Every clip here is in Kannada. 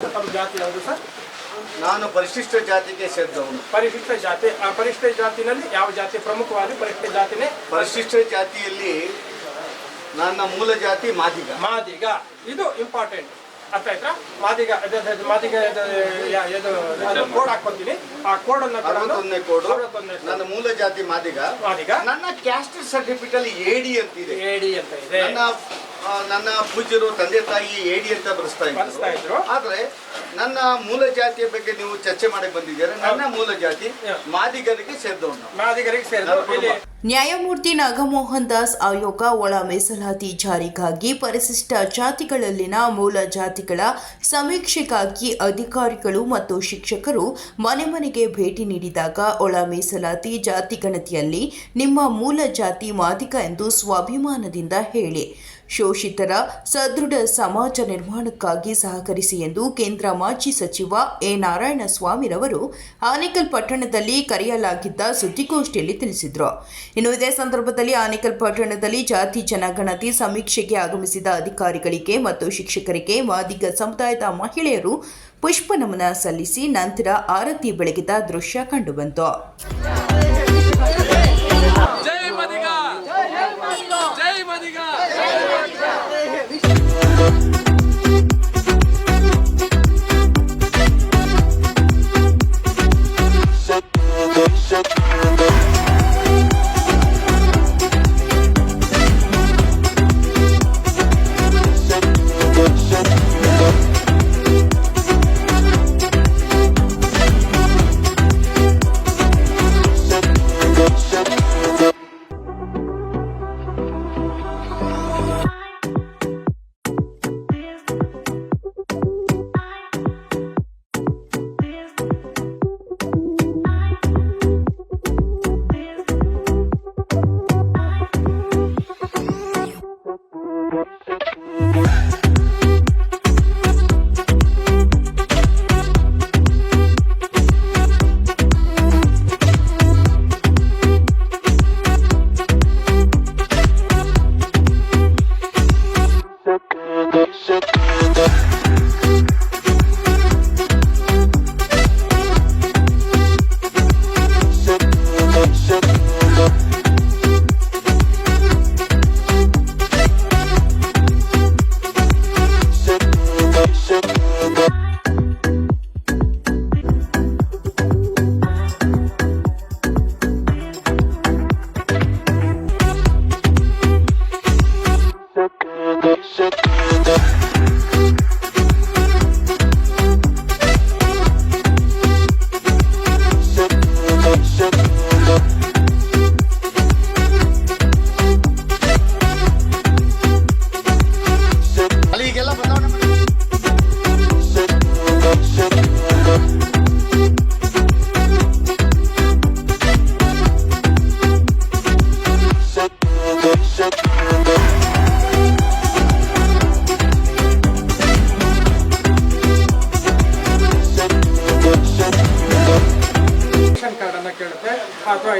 ತಮ್ಮ ಜಾತಿ ಯಾವುದು ಸರ್? ನಾನು ಪರಿಶಿಷ್ಟ ಜಾತಿಗೆ ಸೇರಿದವನು. ಪರಿಶಿಷ್ಟ ಜಾತಿ ಆ ಪರಿಶಿಷ್ಟ ಜಾತಿನಲ್ಲಿ ಯಾವ ಜಾತಿ ಪ್ರಮುಖವಾಗಿ ಪರಿಶಿಷ್ಟ ಜಾತಿನೇ? ಪರಿಶಿಷ್ಟ ಜಾತಿಯಲ್ಲಿ ನನ್ನ ಮೂಲ ಜಾತಿ ಮಾದಿಗ. ಮಾದಿಗ. ಇದು ಇಂಪಾರ್ಟೆಂಟ್ ಅರ್ಥ ಆಯ್ತಾ? ಮಾದಿಗ ಇದು- ಇದು- ಮಾದಿಗ ಇದು ಇದು ಕೋಡ್ ಹಾಕೊಂತೀನಿ ಆ ಕೋಡ್ ಅನ್ನ ಕೂಡ. ಅರವತ್ತೊಂದನೇ ಕೋಡು. ನನ್ನ ಮೂಲ ಜಾತಿ ಮಾದಿಗ. ಮಾದಿಗ. ನನ್ನ ಕ್ಯಾಸ್ಟ್ ಸರ್ಟಿಫಿಕೇಟ್ ಅಲ್ಲಿ ಎಡಿ ಅಂತಿದೆ ಎಡಿ ಅಂತ ಇದೆ. ನನ್ನ ನನ್ನ ಪೂಜ್ಯರು ತಂದೆ ತಾಯಿ ಏಡಿ ಅಂತ ಬರೆಸ್ತಾ ಇದ್ರು. ಆದ್ರೆ ನನ್ನ ಮೂಲ ಜಾತಿಯ ಬಗ್ಗೆ ನೀವು ಚರ್ಚೆ ಮಾಡಿ ಬಂದಿದ್ದೀರಾ ನನ್ನ ಮೂಲ ಜಾತಿ ಮಾದಿಗರಿಗೆ ಸೇರಿದವನು. ಮಾದಿಗರಿಗೆ ಸೇರಿದ ನನ್ನ ಇಲ್ಲಿ ಕುಟುಂಬ. ನ್ಯಾಯಮೂರ್ತಿ ನಾಗಮೋಹನ್ ದಾಸ್ ಆಯೋಗ ಒಳ ಮೀಸಲಾತಿ ಜಾರಿಗಾಗಿ ಪರಿಶಿಷ್ಟ ಜಾತಿಗಳಲ್ಲಿನ ಮೂಲ ಜಾತಿಗಳ ಸಮೀಕ್ಷೆಗಾಗಿ ಅಧಿಕಾರಿಗಳು ಮತ್ತು ಶಿಕ್ಷಕರು ಮನೆ ಮನೆಗೆ ಭೇಟಿ ನೀಡಿದಾಗ ಒಳ ಮೀಸಲಾತಿ ಜಾತಿ ಗಣತಿಯಲ್ಲಿ ನಿಮ್ಮ ಮೂಲ ಜಾತಿ ಮಾದಿಗ ಎಂದು ಸ್ವಾಭಿಮಾನದಿಂದ ಹೇಳಿ ಶೋಷಿತರ ಸದೃಢ ಸಮಾಜ ನಿರ್ಮಾಣಕ್ಕಾಗಿ ಸಹಕರಿಸಿ ಎಂದು ಕೇಂದ್ರ ಮಾಜಿ ಸಚಿವ ಎ ನಾರಾಯಣಸ್ವಾಮಿರವರು ಆನೇಕಲ್ ಪಟ್ಟಣದಲ್ಲಿ ಕರೆಯಲಾಗಿದ್ದ ಸುದ್ದಿಗೋಷ್ಠಿಯಲ್ಲಿ ತಿಳಿಸಿದರು. ಇನ್ನು ಇದೇ ಸಂದರ್ಭದಲ್ಲಿ ಆನೇಕಲ್ ಪಟ್ಟಣದಲ್ಲಿ ಜಾತಿ ಜನಗಣತಿ ಸಮೀಕ್ಷೆಗೆ ಆಗಮಿಸಿದ ಅಧಿಕಾರಿಗಳಿಗೆ ಮತ್ತು ಶಿಕ್ಷಕರಿಗೆ ಮಾದಿಗ ಸಮುದಾಯದ ಮಹಿಳೆಯರು ಪುಷ್ಪ ನಮನ ಸಲ್ಲಿಸಿ ನಂತರ ಆರತಿ ಬೆಳಗಿದ ದೃಶ್ಯ ಕಂಡುಬಂತು.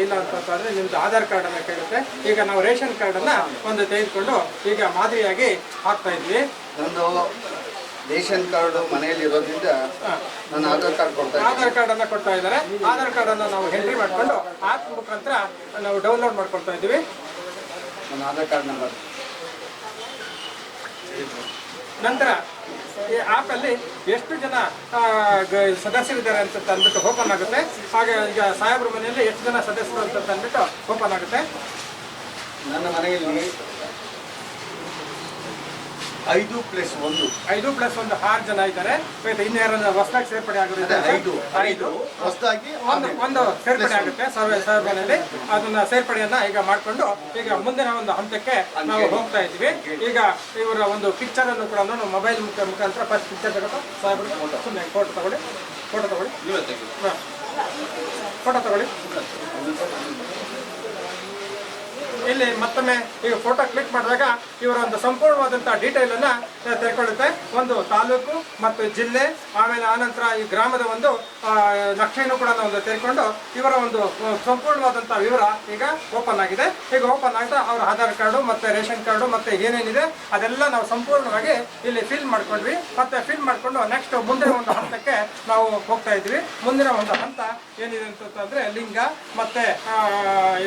ಇಲ್ಲ ಅಂತಂದ್ರೆ ನಿಮ್ದು ಆಧಾರ್ ಕಾರ್ಡ್ ಅನ್ನ ಕೇಳುತ್ತೆ. ಈಗ ನಾವು ರೇಷನ್ ಕಾರ್ಡ್ ಅನ್ನ ಒಂದು ತೆಗೆದುಕೊಂಡು ಈಗ ಮಾದರಿಯಾಗಿ ಹಾಕ್ತಾ ಇದ್ವಿ. ನಂದು ರೇಷನ್ ಕಾರ್ಡ್ ಮನೆಯಲ್ಲಿ ಇರೋದ್ರಿಂದ ನನ್ನ ಆಧಾರ್ ಕಾರ್ಡ್ ಕೊಡ್ತಾ ಆಧಾರ್ ಕಾರ್ಡ್ ಅನ್ನ ಕೊಡ್ತಾ ಇದ್ದಾರೆ. ಆಧಾರ್ ಕಾರ್ಡ್ ಅನ್ನ ನಾವು ಎಂಟ್ರಿ ಮಾಡ್ಕೊಂಡು ಆಪ್ ಮುಖಾಂತರ ನಾವು ಡೌನ್ಲೋಡ್ ಮಾಡ್ಕೊಳ್ತಾ ಇದ್ದೀವಿ. ನನ್ನ ಆಧಾರ್ ಕಾರ್ಡ್ ನಂಬರ್. ನಂತರ ಈ ಆಪ್ ಅಲ್ಲಿ ಎಷ್ಟು ಜನ ಸದಸ್ಯರಿದ್ದಾರೆ ಅಂತ ಅಂದ್ಬಿಟ್ಟು ಓಪನ್ ಆಗುತ್ತೆ. ಹಾಗೆ ಈಗ ಸಾಹೇಬ್ರ ಮನೆಯಲ್ಲಿ ಎಷ್ಟು ಜನ ಸದಸ್ಯರು ಅಂತ ಅಂದ್ಬಿಟ್ಟು ಓಪನ್ ಆಗುತ್ತೆ. ನನ್ನ ಮನೆಯಲ್ಲಿ ಐದು ಪ್ಲಸ್ ಒಂದು. ಐದು ಪ್ಲಸ್ ಒಂದು ಆರು ಜನ ಇದ್ದಾರೆ. ಇನ್ನು ಯಾರನ್ನ ಹೊಸದಾಗಿ ಸೇರ್ಪಡೆ ಆಗುತ್ತೆ ಐದು. ಐದು. ಹೊಸದಾಗಿ ಒಂದು ಒಂದು ಸೇರ್ಪಡೆ ಆಗುತ್ತೆ ಸರ್ವೆ ಸರ್ವೆನಲ್ಲಿ. ಅದನ್ನ ಸೇರ್ಪಡೆಯನ್ನ ಈಗ ಮಾಡಿಕೊಂಡು ಈಗ ಮುಂದಿನ ಒಂದು ಹಂತಕ್ಕೆ ನಾವು ಹೋಗ್ತಾ ಇದ್ವಿ ಈಗ ಇವರ ಒಂದು ಪಿಕ್ಚರ್ ಅನ್ನು ಕೂಡ ನಾವು ಮೊಬೈಲ್ ಮುಖ್ಯ ಮುಖಾಂತರ ಫಸ್ಟ್ ಪಿಕ್ಚರ್ ತಗೊಂಡು ಸಾಹೇಬ್ರಿಗೆ ಸುಮ್ಮನೆ ಫೋಟೋ ತಗೊಳ್ಳಿ. ಫೋಟೋ ತಗೊಳ್ಳಿ. ಫೋಟೋ ತಗೊಳ್ಳಿ. ಇಲ್ಲಿ ಮತ್ತೊಮ್ಮೆ ಈಗ ಫೋಟೋ ಕ್ಲಿಕ್ ಮಾಡಿದಾಗ ಇವರ ಒಂದು ಸಂಪೂರ್ಣವಾದಂತಹ ಡೀಟೇಲ್ ಅನ್ನ ತೆರೆಕೊಳ್ಳುತ್ತೆ. ಒಂದು ತಾಲೂಕು ಮತ್ತು ಜಿಲ್ಲೆ, ಆಮೇಲೆ ಆನಂತರ ಈ ಗ್ರಾಮದ ಒಂದು ನಕ್ಷೆಯನ್ನು ಕೂಡ ಒಂದು ತೆರೆಕೊಂಡು ಇವರ ಒಂದು ಸಂಪೂರ್ಣವಾದಂತಹ ವಿವರ ಈಗ ಓಪನ್ ಆಗಿದೆ. ಈಗ ಓಪನ್ ಆಗ್ತಾ ಅವರ ಆಧಾರ್ ಕಾರ್ಡು ಮತ್ತೆ ರೇಷನ್ ಕಾರ್ಡು ಮತ್ತೆ ಏನೇನಿದೆ ಅದೆಲ್ಲ ನಾವು ಸಂಪೂರ್ಣವಾಗಿ ಇಲ್ಲಿ ಫಿಲ್ ಮಾಡ್ಕೊಂಡ್ವಿ. ಮತ್ತೆ ಫಿಲ್ ಮಾಡಿಕೊಂಡು ನೆಕ್ಸ್ಟ್ ಮುಂದಿನ ಒಂದು ಹಂತಕ್ಕೆ ನಾವು ಹೋಗ್ತಾ ಇದ್ವಿ. ಮುಂದಿನ ಒಂದು ಹಂತ ಏನಿದೆ ಅಂತಂದ್ರೆ ಲಿಂಗ, ಮತ್ತೆ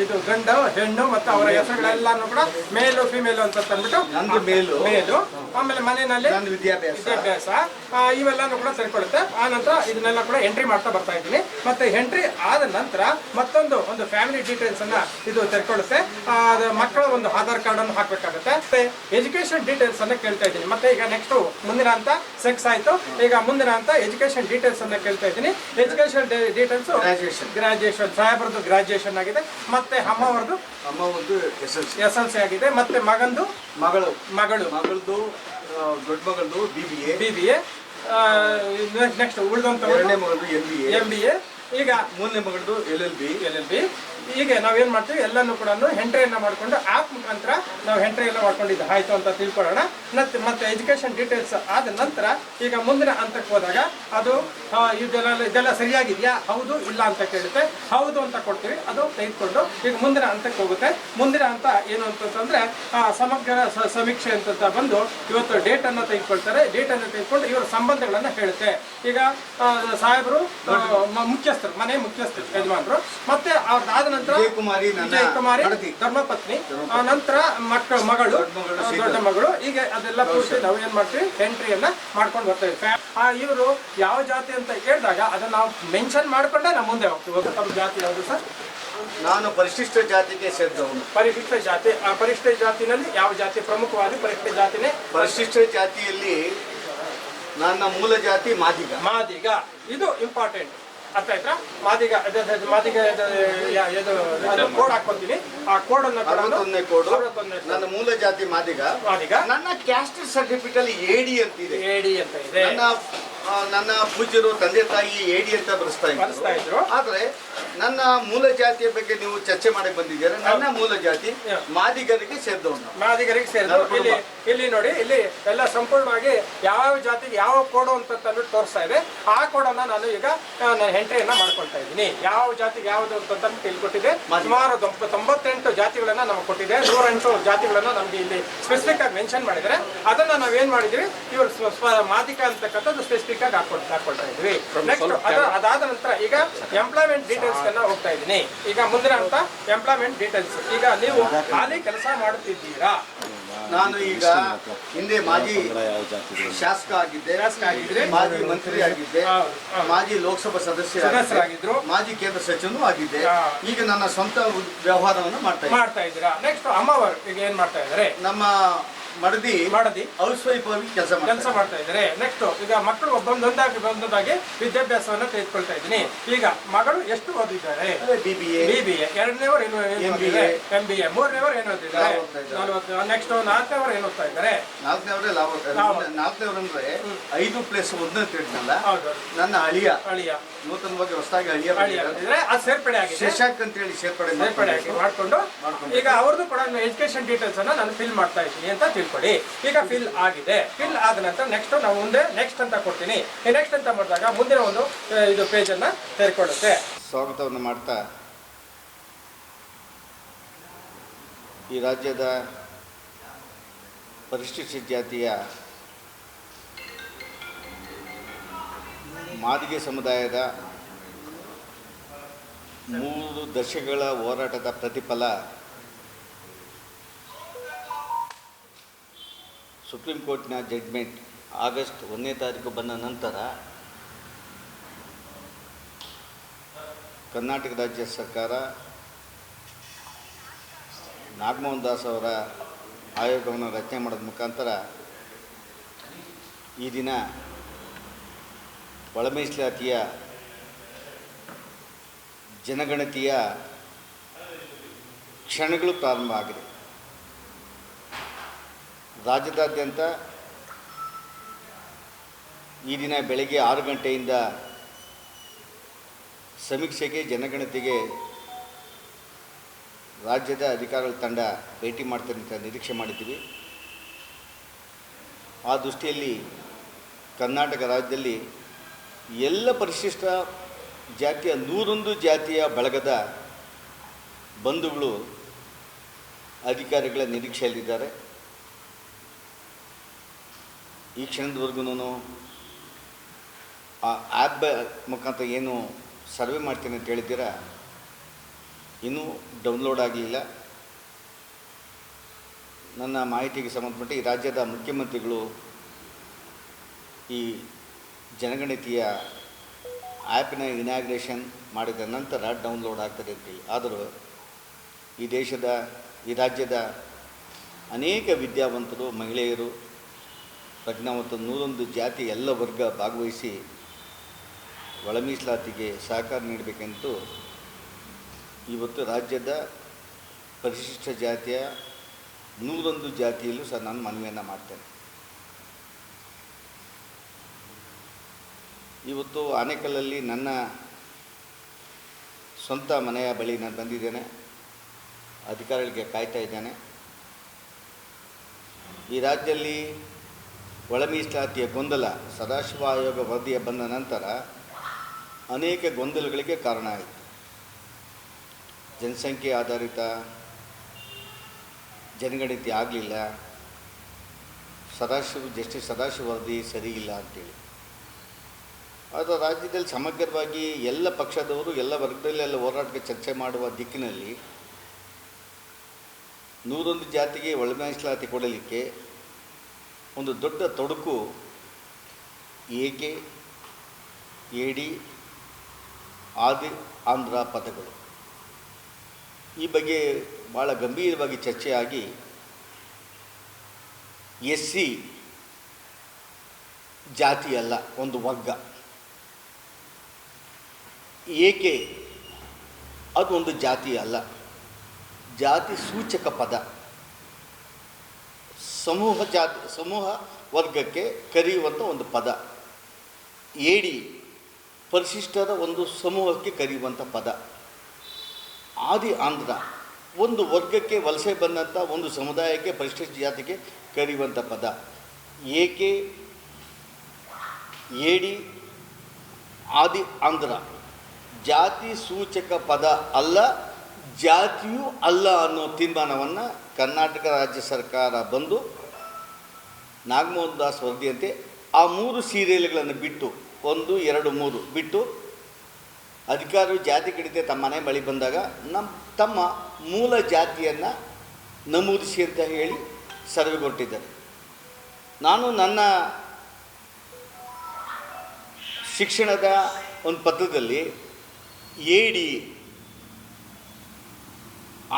ಇದು ಗಂಡು, ಹೆಣ್ಣು ಮತ್ತೆ ಅವರ ಹೆಸರುಗಳೆಲ್ಲಾನು ಕೂಡ ಮೇಲು ಫಿಮೇಲು ಅಂತ ಅಂದ್ಬಿಟ್ಟು ನಂದು ಮೇಲು. ಮೇಲು ಆಮೇಲೆ ಮನೆಯಲ್ಲಿ ನಂದು ವಿದ್ಯಾಭ್ಯಾಸ. ವಿದ್ಯಾಭ್ಯಾಸ. ಆ, ಇವೆಲ್ಲಾನು ಕೂಡ ಸೇರ್ಕೊಳ್ಳುತ್ತೆ. ಆ ನಂತರ ಇದನ್ನೆಲ್ಲ ಕೂಡ ಎಂಟ್ರಿ ಮಾಡ್ತಾ ಬರ್ತಾ ಇದ್ದೀನಿ. ಮತ್ತೆ ಎಂಟ್ರಿ ಆದ ನಂತರ ಮತ್ತೊಂದು ಒಂದು ಫ್ಯಾಮಿಲಿ ಡೀಟೇಲ್ಸ್ ಅನ್ನ ಇದು ತೆರ್ಕೊಳ್ಳುತ್ತೆ ಆ, ಅದು ಮಕ್ಕಳ ಒಂದು ಆಧಾರ್ ಕಾರ್ಡ್ ಅನ್ನು ಹಾಕ್ಬೇಕಾಗುತ್ತೆ. ಮತ್ತೆ ಎಜುಕೇಶನ್ ಡೀಟೇಲ್ಸ್ ಅನ್ನ ಕೇಳ್ತಾ ಇದ್ದೀನಿ. ಮತ್ತೆ ಈಗ ನೆಕ್ಸ್ಟ್ ಮುಂದಿನ ಹಂತ ಸೆಕ್ಸ್ ಆಯ್ತು. ಈಗ ಮುಂದಿನ ಅಂತ ಎಜುಕೇಶನ್ ಡೀಟೇಲ್ಸ್ ಅನ್ನ ಕೇಳ್ತಾ ಇದ್ದೀನಿ. Education details Graduation. ಗ್ರಾಜುಯೇಷನ್ ಸಾಹೇಬ್ರದ್ದು ಗ್ರಾಜುಯೇಷನ್ ಆಗಿದೆ. ಮತ್ತೆ ಅಮ್ಮವರದ್ದು? ಅಮ್ಮ ಒಂದು S L C S L C ಆಗಿದೆ. ಮತ್ತೆ ಮಗಂದು? ಮಗಳು. ಮಗಳು. ಮಗಳದು ದೊಡ್ಡ ಮಗಳದು B B A B B A next ಉಳಿದಂತ ಎರಡನೇ ಮಗಳದು M B A M B A ಈಗ ಮೂರನೇ ಮಗಳದು L L B L L B ಈಗ ನಾವೇನ್ ಮಾಡ್ತೀವಿ? ಎಲ್ಲಾನು ಕೂಡ ಎಂಟ್ರಿಯನ್ನ ಮಾಡ್ಕೊಂಡು ಆಪ್ ಮುಖಾಂತರ ನಾವು ಎಂಟ್ರಿ ಎಲ್ಲ ಮಾಡ್ಕೊಂಡಿದ್ದು. ಆಯ್ತು ಅಂತ ತಿಳ್ಕೊಳ್ಳೋಣ. ಮತ್ತೆ ಎಜುಕೇಶನ್ ಡೀಟೇಲ್ಸ್ ಆದ ನಂತರ ಈಗ ಮುಂದಿನ ಹಂತಕ್ಕೆ ಹೋದಾಗ ಅದು ಇದೆಲ್ಲ ಇದೆಲ್ಲ ಸರಿಯಾಗಿದೆಯಾ? ಹೌದು ಇಲ್ಲ ಅಂತ ಕೇಳುತ್ತೆ. ಹೌದು ಅಂತ ಕೊಡ್ತೀವಿ. ಅದು ತೆಗೆದುಕೊಂಡು ಈಗ ಮುಂದಿನ ಹಂತಕ್ಕೆ ಹೋಗುತ್ತೆ. ಮುಂದಿನ ಹಂತ ಏನು ಅಂತಂದ್ರೆ ಆ, ಸಮಗ್ರ ಸಮೀಕ್ಷೆ ಅಂತ ಬಂದು ಇವತ್ತು ಡೇಟ್ ಅನ್ನ ತೆಗೆದುಕೊಳ್ತಾರೆ. ಡೇಟ್ ಅನ್ನ ತೆಗೆದುಕೊಂಡು ಇವರ ಸಂಬಂಧಗಳನ್ನ ಹೇಳುತ್ತೆ. ಈಗ ಸಾಹೇಬರು ಮುಖ್ಯಸ್ಥರು ಮನೆ ಮುಖ್ಯಸ್ಥರು ಯಜಮಾನರು. ಮತ್ತೆ ಅವ್ರದ್ದಾದ ನಂತರ. ಧರ್ಮಪತ್ನಿ. ಆ ನಂತರ ಮಕ್ಕಳ ಮಗಳು ದೊಡ್ಡ ಮಗಳು ಈಗ ಅದೆಲ್ಲ ಪೂರ್ತಿ ನಾವು ಏನ್ ಮಾಡ್ತೀವಿ? ಎಂಟ್ರಿಯನ್ನ ಮಾಡ್ಕೊಂಡು ಬರ್ತೀವಿ ಆ ಇವರು ಯಾವ ಜಾತಿ ಅಂತ ಕೇಳಿದಾಗ ಅದನ್ನ ನಾವು ಮೆನ್ಷನ್ ಮಾಡ್ಕೊಂಡೆ ನಾವು ಮುಂದೆ ಹೋಗ್ತೀವಿ. ತಮ್ಮ ಜಾತಿ ಯಾವುದು ಸರ್? ನಾನು ಪರಿಶಿಷ್ಟ ಜಾತಿಗೆ ಸೇರಿದವನು. ಪರಿಶಿಷ್ಟ ಜಾತಿ. ಆ ಪರಿಶಿಷ್ಟ ಜಾತಿನಲ್ಲಿ ಯಾವ ಜಾತಿ ಪ್ರಮುಖವಾಗಿ ಪರಿಶಿಷ್ಟ ಜಾತಿನೇ? ಪರಿಶಿಷ್ಟ ಜಾತಿಯಲ್ಲಿ ನನ್ನ ಮೂಲ ಜಾತಿ ಮಾದಿಗ. ಮಾದಿಗ. ಇದು ಇಂಪಾರ್ಟೆಂಟ್ ಅರ್ಥ ಆಯ್ತಾ? ಮಾದಿಗ ಮಾದಿಗ ಇದು ಯಾ- ಇದು ಕೋಡ್ ಹಾಕೊಂತೀನಿ ಆ ಕೋಡ್ ಅನ್ನ ಕೋಡ್ ನನ್ನ ಮೂಲ ಜಾತಿ ಮಾದಿಗ. ಮಾದಿಗ. ನನ್ನ ಕ್ಯಾಸ್ಟ್ ಸರ್ಟಿಫಿಕೇಟ್ ಅಲ್ಲಿ ಎಡಿ ಅಂತಿದೆ ಎಡಿ ಅಂತ ಇದೆ. ನನ್ನ ಪೂಜ್ಯರು ತಂದೆ ತಾಯಿ ಏಡಿ ಅಂತ ಬರೆಸ್ತಾ ಇದ್ರು. ಆದ್ರೆ ನನ್ನ ಮೂಲ ಜಾತಿಯ ಬಗ್ಗೆ ನೀವು ಚರ್ಚೆ ಮಾಡಿ ಬಂದಿದ್ದೀರಾ? ನನ್ನ ಮೂಲ ಜಾತಿ ಮಾದಿಗರಿಗೆ ಸೇರಿದವನು. ಮಾದಿಗರಿಗೆ ಸೇರಿದ್ರು ಇಲ್ಲಿ ಇಲ್ಲಿ ನೋಡಿ ಇಲ್ಲಿ ಎಲ್ಲ ಸಂಪೂರ್ಣವಾಗಿ ಯಾವ ಜಾತಿಗೆ ಯಾವ ಕೋಡು ಅಂತ ತೋರಿಸ್ತಾ ಇದೆ. ಆ ಕೋಡನ್ನ ನಾನು ಈಗ ಎಂಟ್ರಿಯನ್ನ ಮಾಡ್ಕೊಳ್ತಾ ಇದ್ದೀನಿ. ಯಾವ ಜಾತಿಗೆ ಯಾವುದು ಅಂತ ತಿಳ್ಕೊಟ್ಟಿದೆ. ಸುಮಾರು ತೊಂಬ- ತೊಂಬತ್ತೆಂಟು ಜಾತಿಗಳನ್ನ ನಮಗೆ ಕೊಟ್ಟಿದೆ. ನೂರೆಂಟು ಜಾತಿಗಳನ್ನ ನಮಗೆ ಇಲ್ಲಿ ಸ್ಪೆಸಿಫಿಕ್ ಆಗಿ ಮೆನ್ಷನ್ ಮಾಡಿದ್ರೆ ಅದನ್ನ ನಾವೇನ್ ಮಾಡಿದ್ವಿ ಇವರು ಮಾದಿಕ ಅಂತಕ್ಕಂಥದ್ದು ಸ್ಪೆಸಿಫಿಕ್ ಆಗಿ ಹಾಕೊಳ್ ಹಾಕೊಳ್ತಾ ಇದ್ವಿ. ನೆಕ್ಸ್ಟ್ ಅದಾದ ನಂತರ ಈಗ ಎಂಪ್ಲಾಯ್ಮೆಂಟ್ ಡೀಟೇಲ್ಸ್ ಎಲ್ಲ ಹೋಗ್ತಾ ಇದ್ದೀನಿ ಈಗ ಮುಂದಿನ ಅಂತ ಎಂಪ್ಲಾಯ್ಮೆಂಟ್ ಡೀಟೇಲ್ಸ್ ಈಗ ನೀವು ಖಾಲಿ ಕೆಲಸ ಮಾಡುತ್ತಿದ್ದೀರಾ? ನಾನು ಈಗ ಹಿಂದೆ ಮಾಜಿ ಶಾಸಕ ಆಗಿದ್ದೆ ಶಾಸಕ ಆಗಿದ್ರಿ. ಮಾಜಿ ಮಂತ್ರಿ ಆಗಿದ್ದೆ. ಮಾಜಿ ಲೋಕಸಭಾ ಸದಸ್ಯ ಸದಸ್ಯರಾಗಿದ್ರು. ಮಾಜಿ ಕೇಂದ್ರ ಸಚಿವನೂ ಆಗಿದ್ದೆ. ಈಗ ನನ್ನ ಸ್ವಂತ ವ್ಯವಹಾರವನ್ನು ಮಾಡ್ತಾ ಮಾಡ್ತಾ ಇದ್ದೀರಾ? ನೆಕ್ಸ್ಟ್ ಅಮ್ಮವರು ಈಗ ಏನ್ ಮಾಡ್ತಾ ಇದ್ದಾರೆ? ನಮ್ಮ ಮಡದಿ ಮಾಡದಿ ಹೌಸ್ ವೈಫ್ ಆಗಿ ಕೆಲಸ ಕೆಲಸ ಮಾಡ್ತಾ ಇದ್ದಾರೆ. ನೆಕ್ಸ್ಟ್ ಈಗ ಮಕ್ಕಳು ಒಬ್ಬೊಂದೊಂದಾಗಿ ಒಂದೊಂದಾಗಿ ವಿದ್ಯಾಭ್ಯಾಸವನ್ನ ತೆಗೆದುಕೊಳ್ತಾ ಇದ್ದೀನಿ ಈಗ ಮಗಳು ಎಷ್ಟು ಓದಿದ್ದಾರೆ? B B A B B A ಎರಡನೇವರು ಏನು ಎಂ ಬಿ ಎ ಮೂರನೇವರು ಏನು ಓದಿದ್ದಾರೆ? ನಲವತ್ತು ನೆಕ್ಸ್ಟ್ ನಾಲ್ಕನೇವರು ಏನು ಓದ್ತಾ ಇದ್ದಾರೆ? ನಾಲ್ಕನೇವರೇ ಲಾಭ. ನಾಲ್ಕನೇವ್ರು ಅಂದ್ರೆ ಐದು ಪ್ಲೇಸ್ ಒಂದು ಅಂತ ಹೇಳಿದ್ನಲ್ಲ ಹೌದು. ನನ್ನ ಅಳಿಯ. ಅಳಿಯ. ನೂತನವಾಗಿ ಹೊಸದಾಗಿ ಅಳಿಯ ಅಳಿಯ ಆ ಅದು ಸೇರ್ಪಡೆ ಆಗಿ ಶಶಾಕ್ ಅಂತ ಹೇಳಿ ಸೇರ್ಪಡೆ ಸೇರ್ಪಡೆ ಆಗಿ ಮಾಡ್ಕೊಂಡು. ಈಗ ಅವ್ರದ್ದು ಕೂಡ ಎಜುಕೇಶನ್ ಡೀಟೇಲ್ಸ್ ಅನ್ನ ನಾನು ಫಿಲ್ ಮಾಡ್ತಾ ಇದ್ದೀನಿ ಅಂತ ತಿಳ್ಕೊಳ್ಳಿ ಈಗ ಫಿಲ್ ಆಗಿದೆ. ಫಿಲ್ ಆದ ನಂತರ ನೆಕ್ಸ್ಟ್ ನಾವು ಮುಂದೆ ನೆಕ್ಸ್ಟ್ ಅಂತ ಕೊಡ್ತೀನಿ. ಈ ನೆಕ್ಸ್ಟ್ ಅಂತ ಮಾಡಿದಾಗ ಮುಂದಿನ ಒಂದು ಇದು ಪೇಜ್ ಅನ್ನ ಸೇರ್ಕೊಳ್ಳುತ್ತೆ ಸ್ವಾಗತವನ್ನು ಮಾಡ್ತಾ ಈ ರಾಜ್ಯದ ಪರಿಶಿಷ್ಟ ಜಾತಿಯ ಮಾದಿಗೆ ಸಮುದಾಯದ ಮೂರು ದಶಕಗಳ ಹೋರಾಟದ ಪ್ರತಿಫಲ ಸುಪ್ರೀಂ ಕೋರ್ಟ್ನ ಜಡ್ಜ್ಮೆಂಟ್ ಆಗಸ್ಟ್ ಒಂದನೇ ತಾರೀಕು ಬಂದ ನಂತರ ಕರ್ನಾಟಕ ರಾಜ್ಯ ಸರ್ಕಾರ ನಾಗಮೋಹನ್ ದಾಸ್ ಅವರ ಆಯೋಗವನ್ನು ರಚನೆ ಮಾಡೋದ ಮುಖಾಂತರ ಈ ದಿನ ಒಳ ಮೀಸಲಾತಿಯ ಜನಗಣತಿಯ ಕ್ಷಣಗಳು ಪ್ರಾರಂಭ ಆಗಿದೆ. ರಾಜ್ಯದಾದ್ಯಂತ ಈ ದಿನ ಬೆಳಗ್ಗೆ ಆರು ಗಂಟೆಯಿಂದ ಸಮೀಕ್ಷೆಗೆ ಜನಗಣತಿಗೆ ರಾಜ್ಯದ ಅಧಿಕಾರಿಗಳ ತಂಡ ಭೇಟಿ ಮಾಡ್ತಾರೆ ಅಂತ ನಿರೀಕ್ಷೆ ಮಾಡಿದ್ದೀವಿ. ಆ ದೃಷ್ಟಿಯಲ್ಲಿ ಕರ್ನಾಟಕ ರಾಜ್ಯದಲ್ಲಿ ಎಲ್ಲ ಪರಿಶಿಷ್ಟ ಜಾತಿಯ ನೂರೊಂದು ಜಾತಿಯ ಬಳಗದ ಬಂಧುಗಳು ಅಧಿಕಾರಿಗಳ ನಿರೀಕ್ಷೆಯಲ್ಲಿದ್ದಾರೆ. ಈ ಕ್ಷಣದವರೆಗೂ ಆ ಆ್ಯಪ್ ಮುಖಾಂತರ ಏನು ಸರ್ವೆ ಮಾಡ್ತೀನಿ ಅಂತ ಹೇಳಿದ್ದೀರಾ? ಇನ್ನೂ ಡೌನ್ಲೋಡ್ ಆಗಲಿಲ್ಲ. ನನ್ನ ಮಾಹಿತಿಗೆ ಸಂಬಂಧಪಟ್ಟ ಈ ರಾಜ್ಯದ ಮುಖ್ಯಮಂತ್ರಿಗಳು ಈ ಜನಗಣತಿಯ ಆ್ಯಪಿನ ಇನಾಗ್ರೇಷನ್ ಮಾಡಿದ ನಂತರ ಡೌನ್ಲೋಡ್ ಆಗ್ತದೆ ಅಂತೇಳಿ ಆದರೂ ಈ ದೇಶದ, ಈ ರಾಜ್ಯದ ಅನೇಕ ವಿದ್ಯಾವಂತರು, ಮಹಿಳೆಯರು ಪ್ರಜ್ಞಾವಂತ ನೂರೊಂದು ಜಾತಿ ಎಲ್ಲ ವರ್ಗ ಭಾಗವಹಿಸಿ ಒಳಮೀಸಲಾತಿಗೆ ಸಹಕಾರ ನೀಡಬೇಕೆಂದು ಇವತ್ತು ರಾಜ್ಯದ ಪರಿಶಿಷ್ಟ ಜಾತಿಯ ನೂರೊಂದು ಜಾತಿಯಲ್ಲೂ ಸಹ ನಾನು ಮನವಿಯನ್ನು ಮಾಡ್ತೇನೆ. ಇವತ್ತು ಆನೆಕಲ್ಲಲ್ಲಿ ನನ್ನ ಸ್ವಂತ ಮನೆಯ ಬಳಿ ನಾನು ಬಂದಿದ್ದೇನೆ. ಅಧಿಕಾರಿಗಳಿಗೆ ಕಾಯ್ತಾ ಇದ್ದೇನೆ. ಈ ರಾಜ್ಯದಲ್ಲಿ ಒಳ ಮೀಸಲಾತಿಯ ಗೊಂದಲ ಸದಾಶಿವ ಆಯೋಗ ವರದಿಯ ಬಂದ ನಂತರ ಅನೇಕ ಗೊಂದಲಗಳಿಗೆ ಕಾರಣ ಆಯಿತು. ಜನಸಂಖ್ಯೆ ಆಧಾರಿತ, ಜನಗಣತಿ ಆಗಲಿಲ್ಲ, ಸದಾಶಿವ ಜಸ್ಟಿಸ್ ಸದಾಶಿವ ವರದಿ ಸರಿಯಿಲ್ಲ ಅಂತೇಳಿ. ಆದರೆ ರಾಜ್ಯದಲ್ಲಿ ಸಮಗ್ರವಾಗಿ ಎಲ್ಲ ಪಕ್ಷದವರು, ಎಲ್ಲ ವರ್ಗದಲ್ಲಿ ಎಲ್ಲ ಹೋರಾಟಕ್ಕೆ ಚರ್ಚೆ ಮಾಡುವ ದಿಕ್ಕಿನಲ್ಲಿ ನೂರೊಂದು ಜಾತಿಗೆ ಒಳ ಮೀಸಲಾತಿ ಕೊಡಲಿಕ್ಕೆ ಒಂದು ದೊಡ್ಡ ತೊಡಕು ಏಕೆ ಏಡಿ ಆದಿ ಆಂಧ್ರ ಪದಗಳು ಈ ಬಗ್ಗೆ ಭಾಳ ಗಂಭೀರವಾಗಿ ಚರ್ಚೆಯಾಗಿ ಎಸ್ ಸಿ ಜಾತಿಯಲ್ಲ ಒಂದು ವರ್ಗ. ಏಕೆ ಅದು ಒಂದು ಜಾತಿ ಅಲ್ಲ, ಜಾತಿ ಸೂಚಕ ಪದ. ಸಮೂಹ ಜಾತಿ, ಸಮೂಹ ವರ್ಗಕ್ಕೆ ಕರೆಯುವಂಥ ಒಂದು ಪದ. ಏಡಿ ಪರಿಶಿಷ್ಟರ ಒಂದು ಸಮೂಹಕ್ಕೆ ಕರೆಯುವಂಥ ಪದ. ಆದಿ ಆಂಧ್ರ ಒಂದು ವರ್ಗಕ್ಕೆ ವಲಸೆ ಬಂದಂಥ ಒಂದು ಸಮುದಾಯಕ್ಕೆ, ಪರಿಶಿಷ್ಟ ಜಾತಿಗೆ ಕರೆಯುವಂಥ ಪದ. ಏಕೆ ಏಡಿ ಆದಿ ಆಂಧ್ರ. ಜಾತಿ ಸೂಚಕ ಪದ ಅಲ್ಲ, ಜಾತಿಯೂ ಅಲ್ಲ ಅನ್ನೋ ತೀರ್ಮಾನವನ್ನು ಕರ್ನಾಟಕ ರಾಜ್ಯ ಸರ್ಕಾರ ಬಂದು ನಾಗಮೋಹನ್ ದಾಸ್ ವರದಿಯಂತೆ ಆ ಮೂರು ಸೀರಿಯಲ್ಗಳನ್ನು ಬಿಟ್ಟು, ಒಂದು, ಎರಡು, ಮೂರು ಬಿಟ್ಟು ಅಧಿಕಾರಿ ಜಾತಿ ಕಡಿತೆ ತಮ್ಮ ಮನೆ ಬಳಿ ಬಂದಾಗ ನಮ್ಮ ತಮ್ಮ ಮೂಲ ಜಾತಿಯನ್ನು ನಮೂದಿಸಿ ಅಂತ ಹೇಳಿ ಸರ್ವೆಗೊಟ್ಟಿದ್ದಾರೆ ನಾನು ನನ್ನ ಶಿಕ್ಷಣದ ಒಂದು ಪತ್ರದಲ್ಲಿ ಎಡಿ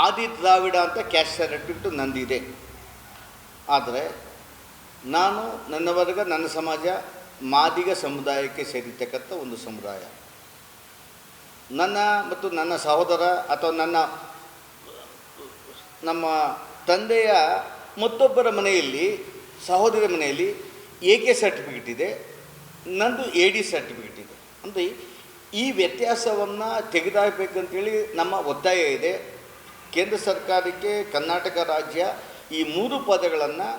ಆದಿ ದ್ರಾವಿಡ ಅಂತ ಕ್ಯಾಸ್ಟ್ ಸರ್ಟಿಫಿಕೇಟ್ ನಂದಿದೆ. ಆದರೆ ನಾನು ನನ್ನ ವರ್ಗ, ನನ್ನ ಸಮಾಜ, ಮಾದಿಗ ಸಮುದಾಯಕ್ಕೆ ಸೇರಿರ್ತಕ್ಕಂಥ ಒಂದು ಸಮುದಾಯ. ನನ್ನ ಮತ್ತು ನನ್ನ ಸಹೋದರ ಅಥವಾ ನನ್ನ ನಮ್ಮ ತಂದೆಯ ಮತ್ತೊಬ್ಬರ ಮನೆಯಲ್ಲಿ ಸಹೋದರ ಮನೆಯಲ್ಲಿ ಎ ಕೆ ಸರ್ಟಿಫಿಕೇಟ್ ಇದೆ, ನಂದು ಎ ಡಿ ಸರ್ಟಿಫಿಕೇಟ್ ಇದೆ. ಅಂದರೆ ಈ ವ್ಯತ್ಯಾಸವನ್ನು ತೆಗೆದಾಕಬೇಕಂತೇಳಿ ನಮ್ಮ ಒತ್ತಾಯ ಇದೆ. ಕೇಂದ್ರ ಸರ್ಕಾರಕ್ಕೆ ಕರ್ನಾಟಕ ರಾಜ್ಯ ಈ ಮೂರು ಪದಗಳನ್ನು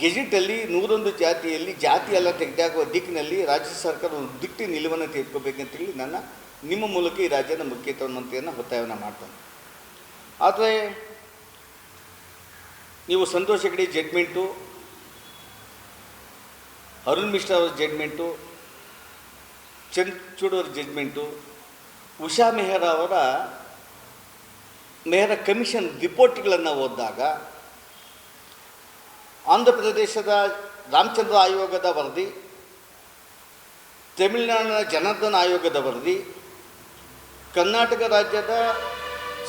ಗೆಜೆಟಲ್ಲಿ ನೂರೊಂದು ಜಾತಿಯಲ್ಲಿ ಜಾತಿ ಎಲ್ಲ ತೆಗೆದಾಗುವ ದಿಕ್ಕಿನಲ್ಲಿ ರಾಜ್ಯ ಸರ್ಕಾರ ಒಂದು ದಿಟ್ಟಿ ನಿಲುವನ್ನು ತೆಗೆದುಕೋಬೇಕಂತೇಳಿ ನನ್ನ, ನಿಮ್ಮ ಮೂಲಕ ಈ ರಾಜ್ಯದ ಮುಖ್ಯಮಂತ್ರಿಯನ್ನು ಒತ್ತಾಯವನ್ನು ಮಾಡ್ತಾನೆ. ಆದರೆ ನೀವು ಸಂತೋಷ್ ಹೆಗಡೆ ಜಡ್ಮೆಂಟು ಅರುಣ್ ಮಿಶ್ರಾ ಅವರ ಜಡ್ಮೆಂಟು ಅವರ ಜಡ್ಮೆಂಟು ಉಷಾ ಮೆಹ್ರಾ ಅವರ ಮೆಹ್ರಾ ಕಮಿಷನ್ ರಿಪೋರ್ಟ್ಗಳನ್ನು ಓದಿದಾಗ ಆಂಧ್ರ ಪ್ರದೇಶದ ರಾಮಚಂದ್ರ ಆಯೋಗದ ವರದಿ, ತಮಿಳುನಾಡಿನ ಜನಾರ್ದನ ಆಯೋಗದ ವರದಿ, ಕರ್ನಾಟಕ ರಾಜ್ಯದ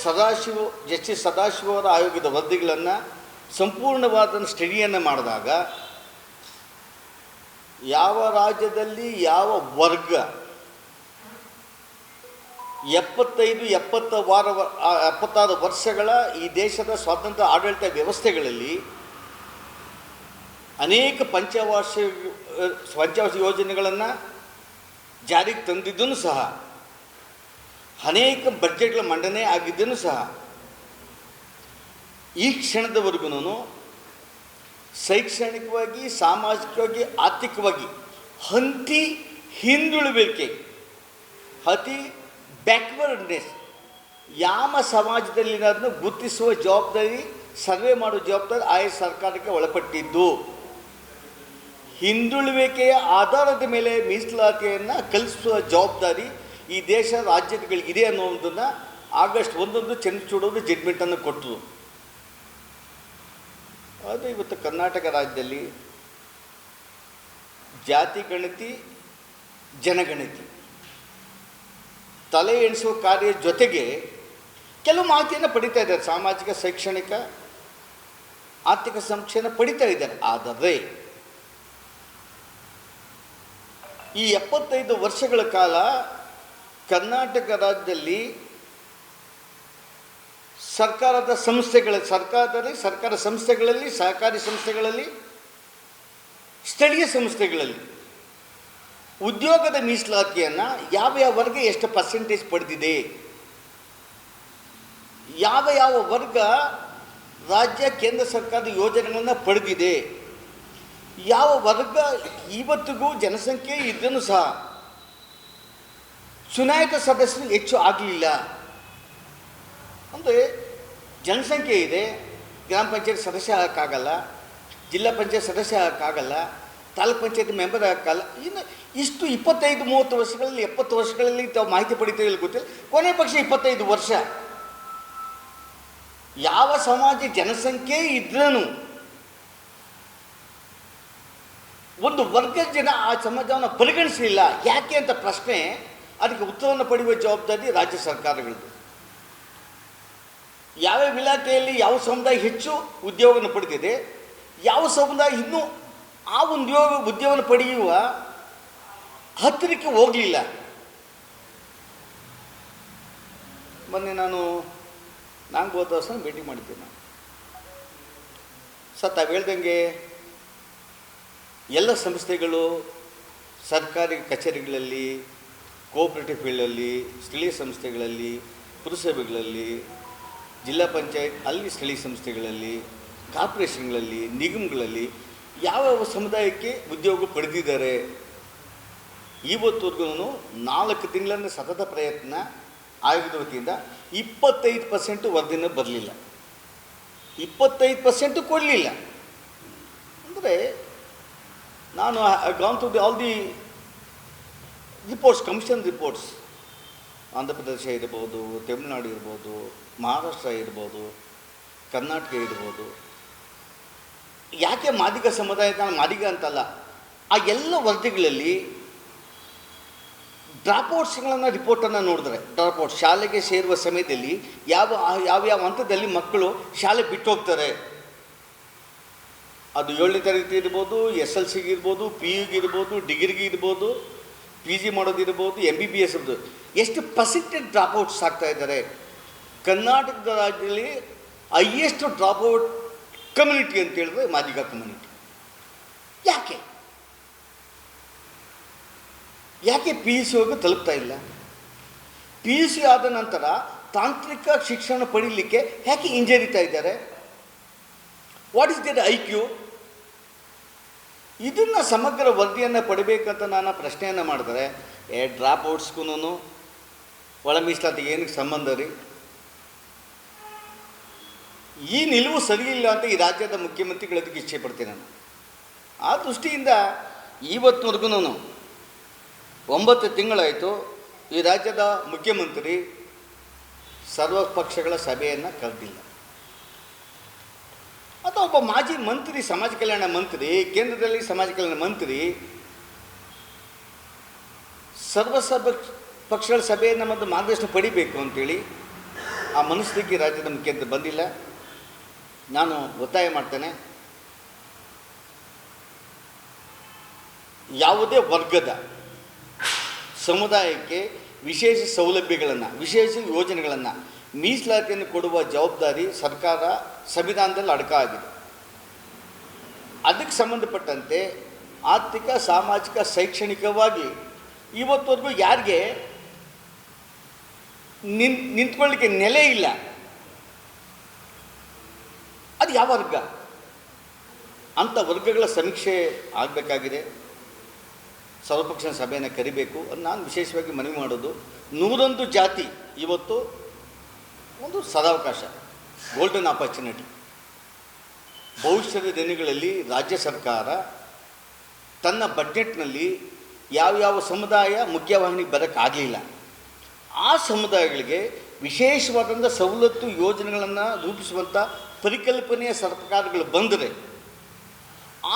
ಸದಾಶಿವ ಜಸ್ಟಿಸ್ ಸದಾಶಿವರ ಆಯೋಗದ ವರದಿಗಳನ್ನು ಸಂಪೂರ್ಣವಾದ ಸ್ಟಡಿಯನ್ನು ಮಾಡಿದಾಗ ಯಾವ ರಾಜ್ಯದಲ್ಲಿ ಯಾವ ವರ್ಗ ಎಪ್ಪತ್ತೈದು, ಎಪ್ಪತ್ತ ವಾರ ಎಪ್ಪತ್ತಾರು ವರ್ಷಗಳ ಈ ದೇಶದ ಸ್ವಾತಂತ್ರ್ಯ ಆಡಳಿತ ವ್ಯವಸ್ಥೆಗಳಲ್ಲಿ ಅನೇಕ ಪಂಚವಾರ್ಷ ಪಂಚವಾರ್ಷ ಯೋಜನೆಗಳನ್ನು ಜಾರಿಗೆ ತಂದಿದ್ದೂ ಸಹ, ಅನೇಕ ಬಜೆಟ್ಗಳ ಮಂಡನೆ ಆಗಿದ್ದೂ ಸಹ, ಈ ಕ್ಷಣದವರೆಗೂ ಶೈಕ್ಷಣಿಕವಾಗಿ, ಸಾಮಾಜಿಕವಾಗಿ, ಆರ್ಥಿಕವಾಗಿ ಹಂತಿ ಹಿಂದುಳುವಿಕೆ ಅತಿ ಬ್ಯಾಕ್ವರ್ಡ್ನೆಸ್ ಯಾವ ಸಮಾಜದಲ್ಲಿರೋದನ್ನು ಗುರುತಿಸುವ ಜವಾಬ್ದಾರಿ, ಸರ್ವೆ ಮಾಡುವ ಜವಾಬ್ದಾರಿ ಆಯಾ ಸರ್ಕಾರಕ್ಕೆ ಒಳಪಟ್ಟಿದ್ದು. ಹಿಂದುಳುವಿಕೆಯ ಆಧಾರದ ಮೇಲೆ ಮೀಸಲಾತಿಯನ್ನು ಕಲಿಸುವ ಜವಾಬ್ದಾರಿ ಈ ದೇಶ ರಾಜ್ಯಗಳಿಗಿದೆ ಅನ್ನೋದನ್ನು ಆಗಸ್ಟ್ ಒಂದೊಂದು ಚಂದ್ರಚೂಡವರು ಜಡ್ಮೆಂಟನ್ನು ಕೊಟ್ಟರು. ಅದು ಇವತ್ತು ಕರ್ನಾಟಕ ರಾಜ್ಯದಲ್ಲಿ ಜಾತಿ ಗಣತಿ, ಜನಗಣತಿ. ತಲೆ ಎಣಿಸುವ ಕಾರ್ಯ ಜೊತೆಗೆ ಕೆಲವು ಮಾಹಿತಿಯನ್ನು ಪಡಿತಾ ಇದ್ದಾರೆ. ಸಾಮಾಜಿಕ, ಶೈಕ್ಷಣಿಕ ಆರ್ಥಿಕ ಸಂಸ್ಥೆಯನ್ನು ಪಡಿತಾ ಇದ್ದಾರೆ. ಆದರೆ ಈ ಎಪ್ಪತ್ತೈದು ವರ್ಷಗಳ ಕಾಲ ಕರ್ನಾಟಕ ರಾಜ್ಯದಲ್ಲಿ ಸರ್ಕಾರದ ಸಂಸ್ಥೆಗಳ, ಸರ್ಕಾರದಲ್ಲಿ, ಸರ್ಕಾರ ಸಂಸ್ಥೆಗಳಲ್ಲಿ, ಸಹಕಾರಿ ಸಂಸ್ಥೆಗಳಲ್ಲಿ, ಸ್ಥಳೀಯ ಸಂಸ್ಥೆಗಳಲ್ಲಿ ಉದ್ಯೋಗದ ಮೀಸಲಾತಿಯನ್ನು ಯಾವ ಯಾವ ವರ್ಗ ಎಷ್ಟು ಪರ್ಸೆಂಟೇಜ್ ಪಡೆದಿದೆ? ಯಾವ ಯಾವ ವರ್ಗ ರಾಜ್ಯ, ಕೇಂದ್ರ ಸರ್ಕಾರದ ಯೋಜನೆಗಳನ್ನು ಪಡೆದಿದೆ? ಯಾವ ವರ್ಗ ಇವತ್ತಿಗೂ ಜನಸಂಖ್ಯೆ ಇದ್ದನು ಸಹ ಚುನಾಯಿತ ಸದಸ್ಯರು ಹೆಚ್ಚು ಆಗಲಿಲ್ಲ. ಅಂದರೆ ಜನಸಂಖ್ಯೆ ಇದೆ, ಗ್ರಾಮ ಪಂಚಾಯತ್ ಸದಸ್ಯ ಆಗೋಕ್ಕಾಗಲ್ಲ, ಜಿಲ್ಲಾ ಪಂಚಾಯತ್ ಸದಸ್ಯ ಆಗಕ್ಕಾಗಲ್ಲ ತಾಲೂಕ್ ಪಂಚಾಯತ್ ಮೆಂಬರ್ ಕಾಲ ಇನ್ನು ಇಷ್ಟು ಇಪ್ಪತ್ತೈದು, ಮೂವತ್ತು ವರ್ಷಗಳಲ್ಲಿ, ಎಪ್ಪತ್ತು ವರ್ಷಗಳಲ್ಲಿ ತಾವು ಮಾಹಿತಿ ಪಡಿತೀವಿ ಗೊತ್ತಿಲ್ಲ. ಕೊನೆ ಪಕ್ಷ ಇಪ್ಪತ್ತೈದು ವರ್ಷ. ಯಾವ ಸಮಾಜ ಜನಸಂಖ್ಯೆ ಇದ್ರೂ ಒಂದು ವರ್ಗದ ಜನ ಆ ಸಮಾಜವನ್ನು ಪರಿಗಣಿಸಲಿಲ್ಲ. ಯಾಕೆ ಅಂತ ಪ್ರಶ್ನೆ, ಅದಕ್ಕೆ ಉತ್ತರವನ್ನು ಪಡೆಯುವ ಜವಾಬ್ದಾರಿ ರಾಜ್ಯ ಸರ್ಕಾರಗಳದ್ದು. ಯಾವ್ಯಾವ ಇಲಾಖೆಯಲ್ಲಿ ಯಾವ ಸಮುದಾಯ ಹೆಚ್ಚು ಉದ್ಯೋಗವನ್ನು ಪಡೆದಿದೆ, ಯಾವ ಸಮುದಾಯ ಇನ್ನೂ ಆ ಉದ್ಯೋಗ ಉದ್ಯೋಗವನ್ನು ಪಡೆಯುವ ಹತ್ತಿರಕ್ಕೆ ಹೋಗಲಿಲ್ಲ. ಮೊನ್ನೆ ನಾನು ನಾಂಗ್ ಹೋದ ವರ್ಷ ಭೇಟಿ ಮಾಡಿದ್ದೆ ತಾವು ಹೇಳ್ದಂಗೆ ಎಲ್ಲ ಸಂಸ್ಥೆಗಳು ಸರ್ಕಾರಿ ಕಚೇರಿಗಳಲ್ಲಿ, ಕೋಆಪರೇಟಿವ್ ಫೀಲ್ಡಲ್ಲಿ, ಸ್ಥಳೀಯ ಸಂಸ್ಥೆಗಳಲ್ಲಿ, ಪುರಸಭೆಗಳಲ್ಲಿ, ಜಿಲ್ಲಾ ಪಂಚಾಯತ್, ಅಲ್ಲಿ ಸ್ಥಳೀಯ ಸಂಸ್ಥೆಗಳಲ್ಲಿ, ಕಾರ್ಪೊರೇಷನ್ಗಳಲ್ಲಿ, ನಿಗಮಗಳಲ್ಲಿ ಯಾವ್ಯಾವ ಸಮುದಾಯಕ್ಕೆ ಉದ್ಯೋಗ ಪಡೆದಿದ್ದಾರೆ? ಇವತ್ತವರೆಗೂ ನಾಲ್ಕು ತಿಂಗಳಿಂದ ಸತತ ಪ್ರಯತ್ನ ಆಯೋಗದ ವತಿಯಿಂದ ಇಪ್ಪತ್ತೈದು ಪರ್ಸೆಂಟ್ ವರದಿನ ಬರಲಿಲ್ಲ. ಇಪ್ಪತ್ತೈದು ಪರ್ಸೆಂಟು ಕೊಡಲಿಲ್ಲ. ಅಂದರೆ ನಾನು gone to the all the reports commission reports Andhra Pradesh ಇರ್ಬೋದು, ತಮಿಳುನಾಡು ಇರ್ಬೋದು, ಮಹಾರಾಷ್ಟ್ರ ಇರ್ಬೋದು, ಕರ್ನಾಟಕ ಇರ್ಬೋದು. ಯಾಕೆ ಮಾದಿಗ ಸಮುದಾಯ ನಾನು ಮಾದಿಗ ಅಂತಲ್ಲ, ಆ ಎಲ್ಲ ವರದಿಗಳಲ್ಲಿ ಡ್ರಾಪ್ಔಟ್ಸ್ಗಳನ್ನು ರಿಪೋರ್ಟನ್ನು ನೋಡಿದ್ರೆ ಡ್ರಾಪ್ಔಟ್ ಶಾಲೆಗೆ ಸೇರುವ ಸಮಯದಲ್ಲಿ ಯಾವ ಯಾವ ಹಂತದಲ್ಲಿ ಮಕ್ಕಳು ಶಾಲೆ ಬಿಟ್ಟು ಹೋಗ್ತಾರೆ. ಅದು ಏಳನೇ ತರಗತಿ ಇರ್ಬೋದು ಎಸ್ ಎಲ್ ಸಿಗೆ ಇರ್ಬೋದು ಪಿ ಯುಗೆ ಇರ್ಬೋದು ಡಿಗ್ರಿಗೆ ಇರ್ಬೋದು ಪಿ ಜಿ ಮಾಡೋದಿರ್ಬೋದು ಎಂ ಬಿ ಬಿ ಎಸ್ ಇರ್ಬೋದು. ಎಷ್ಟು ಪರ್ಸೆಂಟೇಜ್ ಡ್ರಾಪ್ಔಟ್ಸ್ ಆಗ್ತಾ ಇದ್ದಾರೆ. ಕರ್ನಾಟಕದ ರಾಜ್ಯದಲ್ಲಿ ಹೈಯೆಸ್ಟ್ ಡ್ರಾಪ್ಔಟ್ ಕಮ್ಯುನಿಟಿ ಅಂತ ಹೇಳಿದ್ರೆ ಮಾದಿಗ ಕಮ್ಯುನಿಟಿ. ಯಾಕೆ? ಯಾಕೆ ಪಿ ಯು ಸಿವರೆಗೂ ತಲುಪ್ತಾ ಇಲ್ಲ? ಪಿ ಯು ಸಿ ಆದ ನಂತರ ತಾಂತ್ರಿಕ ಶಿಕ್ಷಣ ಪಡೀಲಿಕ್ಕೆ ಯಾಕೆ ಹಿಂಜರಿತಾ ಇದ್ದಾರೆ? What is there I Q ಇದನ್ನು ಸಮಗ್ರ ವರದಿಯನ್ನು ಪಡಿಬೇಕಂತ ನಾನು ಪ್ರಶ್ನೆಯನ್ನು ಮಾಡಿದರೆ, ಏ ಡ್ರಾಪ್ ಔಟ್ಸ್ಗೂ ಒಳ ಮೀಸಲಾತಿಗೆ ಏನಕ್ಕೆ ಸಂಬಂಧ ರೀ? ಈ ನಿಲುವು ಸರಿಯಿಲ್ಲ ಅಂತ ಈ ರಾಜ್ಯದ ಮುಖ್ಯಮಂತ್ರಿಗಳೊಂದಿಗೆ ಇಚ್ಛೆ ಪಡ್ತೀನಿ ನಾನು. ಆ ದೃಷ್ಟಿಯಿಂದ ಇವತ್ತಿನವರೆಗೂ ನಾನು ಒಂಬತ್ತು ತಿಂಗಳಾಯಿತು ಈ ರಾಜ್ಯದ ಮುಖ್ಯಮಂತ್ರಿ ಸರ್ವ ಪಕ್ಷಗಳ ಸಭೆಯನ್ನು ಕರೆದಿಲ್ಲ. ಅಥವಾ ಒಬ್ಬ ಮಾಜಿ ಮಂತ್ರಿ, ಸಮಾಜ ಕಲ್ಯಾಣ ಮಂತ್ರಿ, ಕೇಂದ್ರದಲ್ಲಿ ಸಮಾಜ ಕಲ್ಯಾಣ ಮಂತ್ರಿ ಸರ್ವಸಭ ಪಕ್ಷಗಳ ಸಭೆಯನ್ನು ಮತ್ತು ಮಾರ್ಗದರ್ಶನ ಪಡಿಬೇಕು ಅಂತೇಳಿ ಆ ಮನಸ್ಥಿತಿ ರಾಜ್ಯದ ಮುಖ್ಯಮಂತ್ರಿ ಬಂದಿಲ್ಲ. ನಾನು ಒತ್ತಾಯ ಮಾಡ್ತೇನೆ. ಯಾವುದೇ ವರ್ಗದ ಸಮುದಾಯಕ್ಕೆ ವಿಶೇಷ ಸೌಲಭ್ಯಗಳನ್ನು, ವಿಶೇಷ ಯೋಜನೆಗಳನ್ನು ಮೀಸಲಾತಿಯನ್ನು ಕೊಡುವ ಜವಾಬ್ದಾರಿ ಸರ್ಕಾರ ಸಂವಿಧಾನದಲ್ಲಿ ಅಡಕ ಆಗಿದೆ. ಅದಕ್ಕೆ ಸಂಬಂಧಪಟ್ಟಂತೆ ಆರ್ಥಿಕ, ಸಾಮಾಜಿಕ, ಶೈಕ್ಷಣಿಕವಾಗಿ ಇವತ್ತವರೆಗೂ ಯಾರಿಗೆ ನಿಂತ್ಕೊಳ್ಳಿಕ್ಕೆ ನೆಲೆ ಇಲ್ಲ. ಅದು ಯಾವ ವರ್ಗ? ಅಂಥ ವರ್ಗಗಳ ಸಮೀಕ್ಷೆ ಆಗಬೇಕಾಗಿದೆ. ಸರ್ವಪಕ್ಷ ಸಭೆಯನ್ನು ಕರಿಬೇಕು. ಅದು ನಾನು ವಿಶೇಷವಾಗಿ ಮನವಿ ಮಾಡೋದು. ನೂರೊಂದು ಜಾತಿ ಇವತ್ತು ಒಂದು ಸದಾವಕಾಶ ಗೋಲ್ಡನ್ ಆಪರ್ಚುನಿಟಿ ಭವಿಷ್ಯದ ದಿನಗಳಲ್ಲಿ ರಾಜ್ಯ ಸರ್ಕಾರ ತನ್ನ ಬಡ್ಜೆಟ್ನಲ್ಲಿ ಯಾವ್ಯಾವ ಸಮುದಾಯ ಮುಖ್ಯವಾಹಿನಿಗೆ ಬರೋಕ್ಕಾಗಲಿಲ್ಲ. ಆ ಸಮುದಾಯಗಳಿಗೆ ವಿಶೇಷವಾದಂಥ ಸವಲತ್ತು ಯೋಜನೆಗಳನ್ನು ರೂಪಿಸುವಂಥ ಪರಿಕಲ್ಪನೆಯ ಸರ್ಕಾರಗಳು ಬಂದರೆ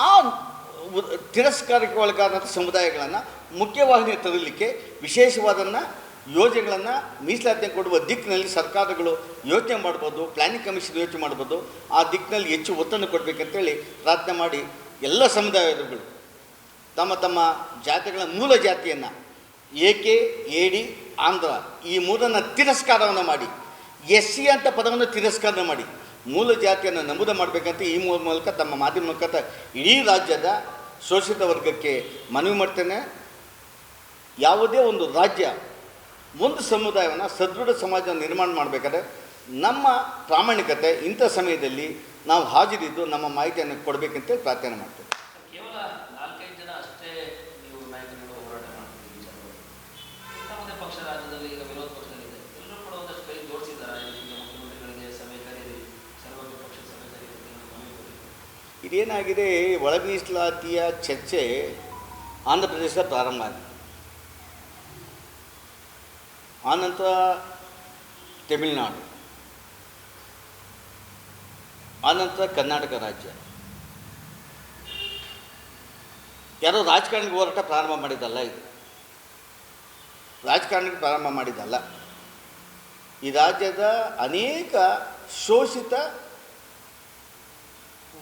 ಆ ತಿರಸ್ಕಾರಕ್ಕೆ ಒಳಗಾದಂಥ ಸಮುದಾಯಗಳನ್ನು ಮುಖ್ಯವಾಹಿನಿಗೆ ತರಲಿಕ್ಕೆ ವಿಶೇಷವಾದನ್ನು ಯೋಜನೆಗಳನ್ನು ಮೀಸಲಾತಿ ಕೊಡುವ ದಿಕ್ಕಿನಲ್ಲಿ ಸರ್ಕಾರಗಳು ಯೋಚನೆ ಮಾಡ್ಬೋದು ಪ್ಲಾನಿಂಗ್ ಕಮಿಷನ್ ಯೋಚನೆ ಮಾಡ್ಬೋದು, ಆ ದಿಕ್ಕಿನಲ್ಲಿ ಹೆಚ್ಚು ಒತ್ತನ್ನು ಕೊಡಬೇಕಂತೇಳಿ ಪ್ರಾರ್ಥನೆ ಮಾಡಿ ಎಲ್ಲ ಸಮುದಾಯಗಳು ತಮ್ಮ ತಮ್ಮ ಜಾತಿಗಳ ಮೂಲ ಜಾತಿಯನ್ನು ಏಕೆ, ಏಡಿ, ಆಂಧ್ರ ಈ ಮೂರನ್ನು ತಿರಸ್ಕಾರವನ್ನು ಮಾಡಿ, ಎಸ್ ಸಿ ಅಂತ ಪದವನ್ನು ತಿರಸ್ಕಾರ ಮಾಡಿ. ಮೂಲ ಜಾತಿಯನ್ನು ನಮೂದ ಮಾಡಬೇಕಂತ ಈ ಮೂಲಕ ತಮ್ಮ ಮಾಧ್ಯಮ ಮೂಲಕ ಇಡೀ ರಾಜ್ಯದ ಶೋಷಿತ ವರ್ಗಕ್ಕೆ ಮನವಿ ಮಾಡ್ತೇನೆ. ಯಾವುದೇ ಒಂದು ರಾಜ್ಯ ಒಂದು ಸಮುದಾಯವನ್ನು ಸದೃಢ ಸಮಾಜ ನಿರ್ಮಾಣ ಮಾಡಬೇಕಾದ್ರೆ ನಮ್ಮ ಪ್ರಾಮಾಣಿಕತೆ ಇಂಥ ಸಮಯದಲ್ಲಿ ನಾವು ಹಾಜರಿದ್ದು ನಮ್ಮ ಮಾಹಿತಿಯನ್ನು ಕೊಡಬೇಕಂತ ಪ್ರಾರ್ಥನೆ ಮಾಡ್ತೇವೆ ಕೇವಲ ನಾಲ್ಕೈದು ಜನ ಅಷ್ಟೇ ನೀವು ನಾಯಕರುಗಳು ಹೋರಾಟ ಮಾಡ್ತೀವಿ ವಿಚಾರವಾಗಿ ತಮ್ಮದೇ ಪಕ್ಷ ರಾಜ್ಯದಲ್ಲಿ ಈಗ ವಿರೋಧ ಪಕ್ಷದಲ್ಲಿದೆ ಎಲ್ಲರೂ ಕೂಡ ಒಂದಷ್ಟು ಕೈ ಜೋಡಿಸಿದ್ದಾರೆ ಈಗ ಮುಖ್ಯಮಂತ್ರಿಗಳಿಗೆ ಸಭೆ ಕರೀರಿ ಸರ್ವೋಚ್ಚ ಪಕ್ಷ ಸಭೆ ಕರೀರಿ ಅಂತ ಹೇಳಿ ಮನವಿ ಕೊಟ್ಟಿದ್ದಾರೆ. ಇದೇನಾಗಿದೆ ಒಳ ಮೀಸಲಾತಿಯ ಚರ್ಚೆ ಆಂಧ್ರ ಪ್ರದೇಶ ಪ್ರಾರಂಭ ಆಗಿದೆ. ಆನಂತರ ತಮಿಳುನಾಡು. ಆನಂತರ ಕರ್ನಾಟಕ ರಾಜ್ಯ. ಯಾರೋ ರಾಜಕಾರಣಿಗೆ ಹೋರಾಟ ಪ್ರಾರಂಭ ಮಾಡಿದ್ದಲ್ಲ ಇದು. ರಾಜಕಾರಣಿಗೆ ಪ್ರಾರಂಭ ಮಾಡಿದ್ದಲ್ಲ. ಈ ರಾಜ್ಯದ ಅನೇಕ ಶೋಷಿತ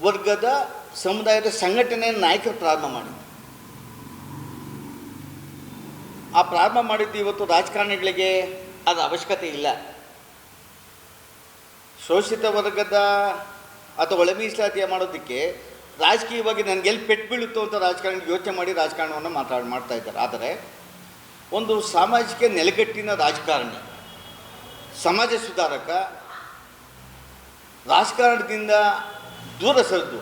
ವರ್ಗದ ಸಮುದಾಯದ ಸಂಘಟನೆಯ ನಾಯಕರು ಪ್ರಾರಂಭ ಮಾಡಿದ್ರು. ಆ ಪ್ರಾರಂಭ ಮಾಡಿದ್ದು ಇವತ್ತು ರಾಜಕಾರಣಿಗಳಿಗೆ ಅದು ಅವಶ್ಯಕತೆ ಇಲ್ಲ. ಶೋಷಿತ ವರ್ಗದ ಅಥವಾ ಒಳ ಮೀಸಲಾತಿಯ ಮಾಡೋದಕ್ಕೆ ರಾಜಕೀಯವಾಗಿ ನನಗೆ ಎಲ್ಲಿ ಪೆಟ್ಟು ಬೀಳುತ್ತೋ ಅಂತ ರಾಜಕಾರಣಿ ಯೋಚನೆ ಮಾಡಿ ರಾಜಕಾರಣವನ್ನು ಮಾತಾಡಿ, ಮಾಡ್ತಾ ಇದ್ದಾರೆ. ಆದರೆ ಒಂದು ಸಾಮಾಜಿಕ ನೆಲೆಗಟ್ಟಿನ ರಾಜಕಾರಣಿ, ಸಮಾಜ ಸುಧಾರಕ, ರಾಜಕಾರಣದಿಂದ ದೂರ ಸರಿದು.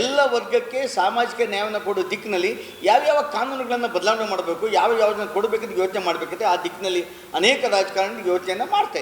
ಎಲ್ಲ ವರ್ಗಕ್ಕೆ ಸಾಮಾಜಿಕ ನ್ಯಾಯವನ್ನು ಕೊಡೋ ದಿಕ್ಕಿನಲ್ಲಿ ಯಾವ್ಯಾವ ಕಾನೂನುಗಳನ್ನು ಬದಲಾವಣೆ ಮಾಡಬೇಕು, ಯಾವ ಯಾವುದನ್ನು ಕೊಡಬೇಕಂತ ಯೋಚನೆ ಮಾಡಬೇಕಂತ ಆ ದಿಕ್ಕಿನಲ್ಲಿ ಅನೇಕ ರಾಜಕಾರಣಿ ಯೋಚನೆಯನ್ನು ಮಾಡ್ತಾ